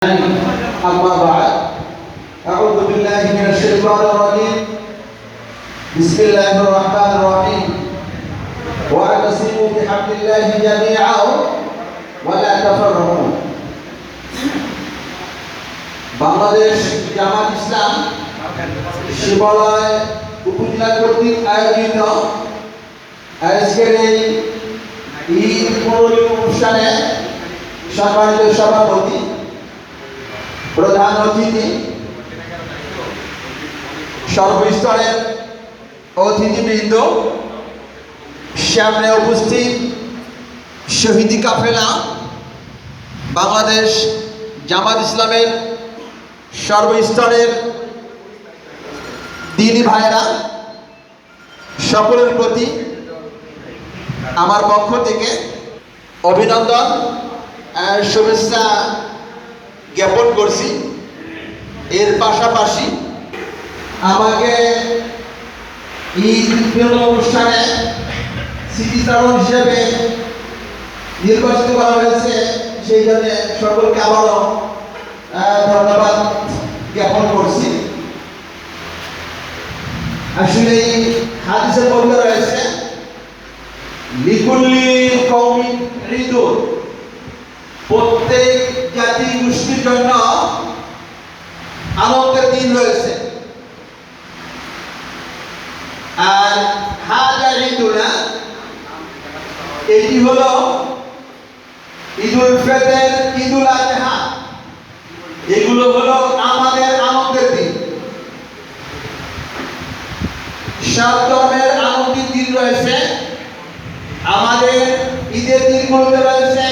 أما بعد أعوذ بالله من الشيطان الرجيم بسم الله الرحمن الرحيم واعتصموا بحبل الله جميعا ولا تفرقوا বাংলাদেশ জামাত ইসলাম শিবালয় উপজেলা কর্তৃক আয়োজিত আজকের এই ঈদ পূর্ণিম অনুষ্ঠানে সম্মানিত সভাপতি প্রধান অতিথি, সর্বস্তরের অতিথিবৃন্দ, সামনে উপস্থিত শহীদি কাফেলা, বাংলাদেশ জামাত ইসলামের সর্বস্তরের দিনী ভাইরা সকলের প্রতি আমার পক্ষ থেকে অভিনন্দন শুভেচ্ছা জ্ঞাপন করছি। এর পাশাপাশি আমাকে ঈদ অনুষ্ঠানে স্মৃতিচারণ হিসেবে নির্বাচিত করা হয়েছে। সেই জন্য সকলকে আবারও ধন্যবাদ জ্ঞাপন করছি। আসলে হাদিসের মধ্যে রয়েছে, লিকুল্লি কৌমি ঋতুর প্রত্যেক জাতি জন্য আনন্দের দিন রয়েছে। আর হাজা ঈদুনা এটি হলো ঈদুল ফিতর ঈদুল আজহা এগুলো হলো আমাদের আনন্দের দিন। সব ধর্মের আনন্দের দিন রয়েছে। আমাদের ঈদের দিনগুলোতে রয়েছে